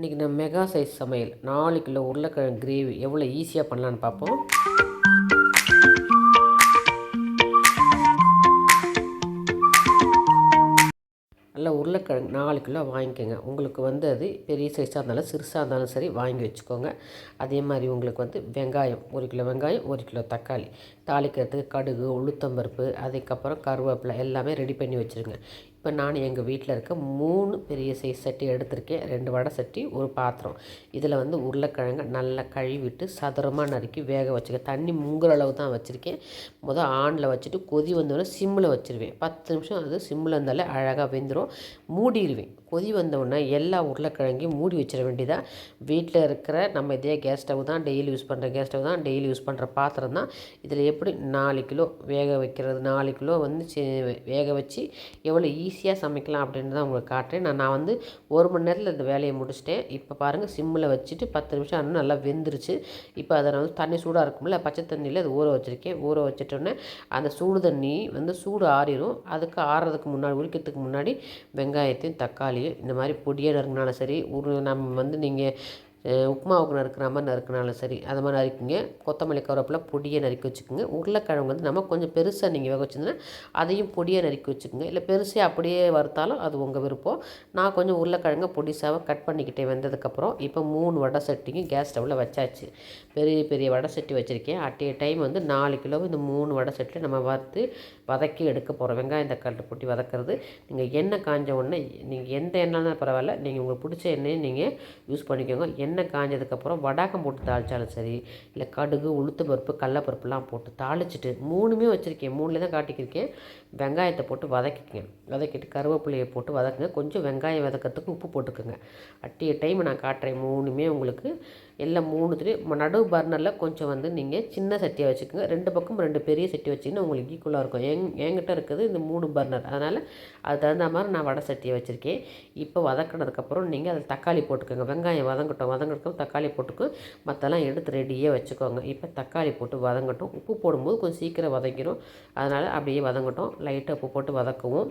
இன்றைக்கி நம்ம mega size சமையல். நாலு கிலோ உருளைக்கிழங்கு கிரேவி எவ்வளோ ஈஸியாக பண்ணலான்னு பார்ப்போம். நல்லா உருளைக்கிழங்கு நாலு கிலோ வாங்கிக்கோங்க. உங்களுக்கு வந்து அது பெரிய சைஸாக இருந்தாலும் சிறுசாக இருந்தாலும் சரி வாங்கி வச்சுக்கோங்க. அதே மாதிரி உங்களுக்கு வந்து வெங்காயம் ஒரு கிலோ வெங்காயம் ஒரு கிலோ தக்காளி. தாளிக்கிறதுக்கு கடுகு உளுத்தம்பருப்பு அதுக்கப்புறம் கருவேப்பிலை எல்லாமே ரெடி பண்ணி வச்சுருங்க. இப்போ நான் எங்கள் வீட்டில் இருக்க மூணு பெரிய சைஸ் சட்டி எடுத்திருக்கேன். ரெண்டு வடை சட்டி ஒரு பாத்திரம். இதில் வந்து உருளைக்கிழங்க நல்லா கழுவிட்டு சதுரமாக நறுக்கி வேக வச்சுக்க. தண்ணி முங்குற அளவு தான் வச்சுருக்கேன். மொதல் ஆனில் வச்சுட்டு கொதி வந்தோடனே சிம்மில் வச்சுருவேன். பத்து நிமிஷம் அது சிம்மில் இருந்தாலே அழகாக வெந்துடும் மூடிடுவேன் கொதி வந்தவுடனே எல்லா உருளைக்கிழங்கையும் மூடி வச்சிட வேண்டியதாக வீட்டில் இருக்கிற நம்ம இதே கேஸ் ஸ்டவ் தான் டெய்லி யூஸ் பண்ணுற கேஸ் ஸ்டவ் தான் டெய்லி யூஸ் பண்ணுற பாத்திரம் தான். இதில் எப்படி நாலு கிலோ வேக வைக்கிறது? நாலு கிலோ வந்து வேக வச்சு எவ்வளோ ஈஸியாக சமைக்கலாம் அப்படின்னு தான் உங்களுக்கு காட்டுறேன். நான் நான் வந்து ஒரு மணி நேரத்தில் இந்த வேலையை முடிச்சிட்டேன். இப்போ பாருங்கள் சிம்மில் வச்சுட்டு பத்து நிமிஷம் இன்னும் நல்லா வெந்துருச்சு. இப்போ அதை நான் வந்து தண்ணி சூடாக இருக்கும்ல பச்சை தண்ணியில் அது ஊற வச்சுருக்கேன். ஊற வச்சிட்டோன்னே அந்த சூடு தண்ணி வந்து சூடு ஆறிடும் அதுக்கு ஆறுறதுக்கு முன்னாடி உரிக்கிறதுக்கு முன்னாடி வெங்காயத்தையும் தக்காளி இந்த மாதிரி பொடியாக நறுங்கினாலும் சரி ஒரு நம்ம வந்து நீங்கள் உப்புமாவுக்கு நறுக்கிற மாதிரி நறுக்கினாலும் சரி அது மாதிரி நறுக்கிங்க. கொத்தமல்லி கருவேப்பிலை பொடியை நறுக்கி வச்சுக்கோங்க. உருளைக்கிழங்கு வந்து நம்ம கொஞ்சம் பெருசாக நீங்கள் வேக வச்சுருந்தீங்கன்னா அதையும் பொடியை நறுக்கி வச்சுக்கோங்க. இல்லை பெருசாக அப்படியே வறுத்தாலும் அது உங்கள் விருப்பம். நான் கொஞ்சம் உருளைக்கிழங்க பொடிசாக கட் பண்ணிக்கிட்டேன் வெந்ததுக்கப்புறம் இப்போ மூணு வடை சட்டிங்க கேஸ் ஸ்டவ்வில் வச்சாச்சு. பெரிய பெரிய வடை சட்டி வச்சுருக்கேன். அட் ஏ டைம் வந்து நாலு கிலோ இந்த மூணு வடை சட்டியில் நம்ம வறுத்து வதக்கி எடுக்க போகிறோம் வெங்காயம் தக்காளி பொட்டி வதக்கிறது. நீங்கள் எண்ணெய் காஞ்ச உடனே நீங்கள் எந்த எண்ணெய் பரவாயில்ல. நீங்கள் உங்களுக்கு பிடிச்ச எண்ணெயை நீங்கள் யூஸ் பண்ணிக்கோங்க. எண்ணெய் எண்ணெய் காஞ்சதுக்கப்புறம் வடாகம் போட்டு தாளித்தாலும் சரி இல்லை கடுகு உளுத்து பருப்பு கடலப்பருப்புலாம் போட்டு தாளிச்சிட்டு மூணுமே வச்சுருக்கேன். மூணுல தான் காட்டிக்கிருக்கேன். வெங்காயத்தை போட்டு வதக்கிக்கங்க. வதக்கிட்டு கருவேப்பிலையை போட்டு வதக்குங்க. கொஞ்சம் வெங்காயம் வதக்கிறதுக்கு உப்பு போட்டுக்கோங்க. அட்டிய டைம் நான் காட்டுறேன். மூணுமே உங்களுக்கு எல்லாம் மூணுத்துலேயும் நடுவு பர்னரில் கொஞ்சம் வந்து நீங்கள் சின்ன சட்டியாக வச்சுக்கோங்க. ரெண்டு பக்கம் ரெண்டு பெரிய சட்டி வச்சிங்கன்னா உங்களுக்கு ஈக்குவலாக இருக்கும். எங் என்கிட்ட இருக்குது இந்த மூணு பர்னர் அதனால் அது தகுந்த மாதிரி நான் வடை சட்டியை வச்சுருக்கேன். இப்போ வதக்கினதுக்கப்புறம் நீங்கள் அதில் தக்காளி போட்டுக்கோங்க. வெங்காயம் வதங்கட்டும். வதங்கிறதுக்கு தக்காளி போட்டுக்கு மற்றெல்லாம் எடுத்து ரெடியாக வச்சுக்கோங்க. இப்போ தக்காளி போட்டு வதங்கட்டும். உப்பு போடும்போது கொஞ்சம் சீக்கிரம் வதங்கிடும் அதனால் அப்படியே வதங்கட்டும். லைட்டாக உப்பு போட்டு வதக்குவோம்.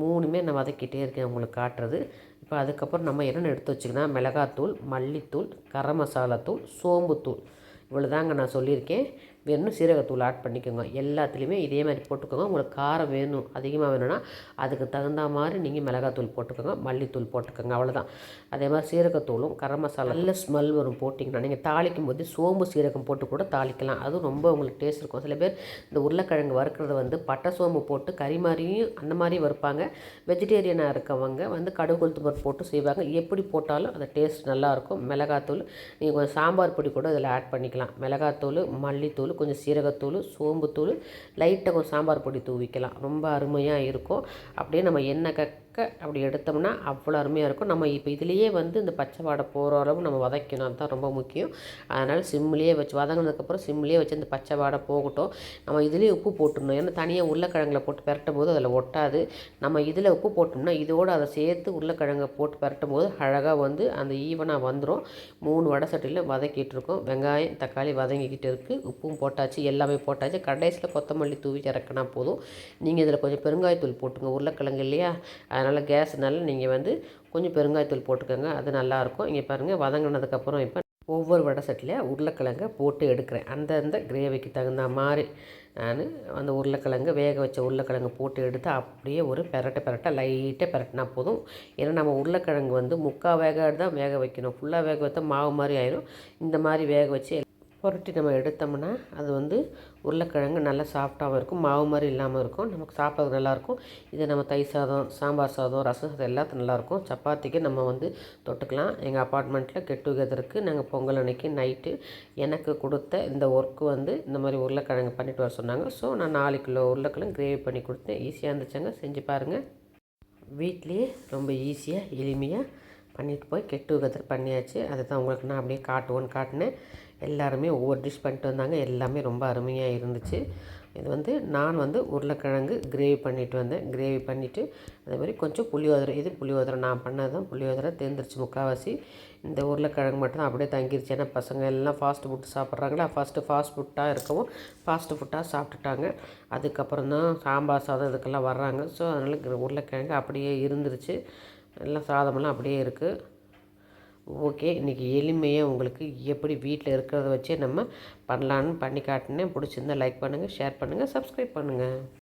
மூணுமே நான் வதக்கிட்டே இருக்கேன் உங்களுக்கு காட்டுறது. இப்போ அதுக்கப்புறம் நம்ம என்னென்ன எடுத்து வச்சுக்கணும் மிளகாத்தூள் மல்லித்தூள் கரம் மசாலாத்தூள் சோம்புத்தூள். இவ்வளோ தாங்க நான் சொல்லியிருக்கேன். வேணும் சீரகத்தூள் ஆட் பண்ணிக்கோங்க. எல்லாத்துலேயுமே இதே மாதிரி போட்டுக்கோங்க. உங்களுக்கு காரம் வேணும் அதிகமாக வேணும்னா அதுக்கு தகுந்த மாதிரி நீங்கள் மிளகாத்தூள் போட்டுக்கோங்க. மல்லித்தூள் போட்டுக்கோங்க. அவ்வளோதான் அதே மாதிரி சீரகத்தூளும் கரம் மசாலா நல்ல ஸ்மெல் வரும் போட்டிங்கன்னா நீங்கள் தாளிக்கும் போது சோம்பு சீரகம் போட்டு கூட தாளிக்கலாம். அதுவும் ரொம்ப உங்களுக்கு டேஸ்ட் இருக்கும். சில பேர் இந்த உருளைக்கிழங்கு வறுக்கிறது வந்து பட்டை சோம்பு போட்டு கறி மாதிரியும் அந்த மாதிரி வறுப்பாங்க. வெஜிடேரியனாக இருக்கவங்க வந்து கடுகு கொளுத்து பருப்பு போட்டு செய்வாங்க. எப்படி போட்டாலும் அந்த டேஸ்ட் நல்லாயிருக்கும் மிளகாத்தூள் நீங்கள் கொஞ்சம் சாம்பார் பொடி கூட இதில் ஆட் பண்ணிக்கலாம். மிளகாத்தூள் மல்லித்தூள் கொஞ்சம் சீரகத்தூள் சோம்புத்தூள் லைட்டாக கொஞ்சம் சாம்பார் பொடி தூவிக்கலாம். ரொம்ப அருமையாக இருக்கும். அப்படியே நம்ம எண்ணெய் கக்க அப்படி எடுத்தோம்னா அவ்வளோ அருமையாக இருக்கும். நம்ம இப்போ இதுலேயே வந்து இந்த பச்சை வாடை போகிற அளவு நம்ம வதக்கணும். அதுதான் ரொம்ப முக்கியம். அதனால் சிம்லேயே வச்சு வதங்கினதுக்கப்புறம் சிம்லேயே வச்சு அந்த பச்சை வாடை போகட்டும். நம்ம இதுலேயே உப்பு போட்டுடணும். ஏன்னா தனியாக உருளைக்கிழங்கில் போட்டு பரட்டும் போது அதில் ஒட்டாது. நம்ம இதில் உப்பு போட்டோம்னா இதோடு அதை சேர்த்து உருளைக்கிழங்கை போட்டு பரட்டும் போது அழகாக வந்து அந்த ஈவனாக வந்துடும் மூணு வடை சட்டியில் வதக்கிட்டு இருக்கோம். வெங்காயம் தக்காளி வதங்கிக்கிட்டு இருக்குது உப்பும் போட்டாச்சு. எல்லாமே போட்டாச்சு. கடைசியில் கொத்தமல்லி தூவி இறக்கினா போதும். நீங்கள் இதில் கொஞ்சம் பெருங்காயத்தூள் போட்டுங்க. உருளைக்கிழங்கு இல்லையா? அதனால் கேஸ்னால நீங்கள் வந்து கொஞ்சம் பெருங்காயத்தூள் போட்டுக்கோங்க. அது நல்லாயிருக்கும் இங்கே பாருங்கள் வதங்கினதுக்கப்புறம் இப்போ ஒவ்வொரு வடை சட்டியில் உருளைக்கிழங்கை போட்டு எடுக்கிறேன். அந்தந்த கிரேவிக்கு தகுந்த மாதிரி நான் அந்த உருளைக்கிழங்கு வேக வச்ச உருளைக்கிழங்கு போட்டு எடுத்து அப்படியே ஒரு பெரட்டை பெரட்டை லைட்டாக பெரட்டினா போதும். ஏன்னா நம்ம உருளைக்கிழங்கு வந்து முக்கால் வேக தான் வேக வைக்கணும். ஃபுல்லாக வேக வைத்தா மாவு மாதிரி ஆயிரும். இந்த மாதிரி வேக வச்சு புரட்டி நம்ம எடுத்தோம்னா அது வந்து உருளைக்கிழங்கு நல்லா சாஃப்டாகவும் இருக்கும். மாவு மாதிரி இல்லாமல் இருக்கும். நமக்கு சாப்பிட்றது நல்லாயிருக்கும். இதை நம்ம தை சாதம் சாம்பார் சாதம் ரசம் சாதம் எல்லாத்துக்கும் நல்லாயிருக்கும். சப்பாத்திக்கு நம்ம வந்து தொட்டுக்கலாம். எங்கள் அப்பார்ட்மெண்ட்டில் கெட் டுகெதருக்கு நாங்கள் பொங்கல் அன்னைக்கு நைட்டு எனக்கு கொடுத்த இந்த ஒர்க்கு வந்து இந்த மாதிரி உருளைக்கிழங்கு பண்ணிட்டு வர சொன்னாங்க. ஸோ நான் நாலு கிலோ உருளைக்கிழங்கு கிரேவி பண்ணி கொடுத்தேன். ஈஸியாக இருந்துச்சுங்க. செஞ்சு பாருங்கள் வீட்லேயே ரொம்ப ஈஸியாக எளிமையாக பண்ணிட்டு போய் கெட் டுகெதர் பண்ணியாச்சு. அதை தான் உங்களுக்கு நான் அப்படியே காட்டுவோன்னு காட்டினேன். எல்லாருமே ஒவ்வொரு டிஷ் பண்ணிட்டு வந்தாங்க. எல்லாமே ரொம்ப அருமையாக இருந்துச்சு. இது வந்து நான் வந்து உருளைக்கிழங்கு கிரேவி பண்ணிட்டு வந்தேன். கிரேவி பண்ணிவிட்டு அதேமாதிரி கொஞ்சம் புளியோதரை இது புளியோதரை நான் பண்ணது தான் புளியோதரை தேர்ந்துருச்சு முக்கால்வாசி. இந்த உருளைக்கிழங்கு மட்டும் தான் அப்படியே தங்கிருச்சு. ஏன்னா பசங்க எல்லாம் ஃபாஸ்ட் ஃபுட் சாப்பிட்றாங்களா? ஃபஸ்ட்டு ஃபாஸ்ட் ஃபுட்டாக இருக்கவும் ஃபாஸ்ட் ஃபுட்டாக சாப்பிட்டுட்டாங்க. அதுக்கப்புறம் தான் சாம்பார் சாதம் இதுக்கெல்லாம் வர்றாங்க. ஸோ அதனால் உருளைக்கிழங்கு அப்படியே இருந்துருச்சு. எல்லாம் சாதமெல்லாம் அப்படியே இருக்குது ஓகே இன்றைக்கி எளிமையாக உங்களுக்கு எப்படி வீட்டில் இருக்கிறத வச்சே நம்ம பண்ணலான்னு பண்ணி காட்டினேன். பிடிச்சிருந்தா லைக் பண்ணுங்கள் ஷேர் பண்ணுங்கள் சப்ஸ்கிரைப் பண்ணுங்கள்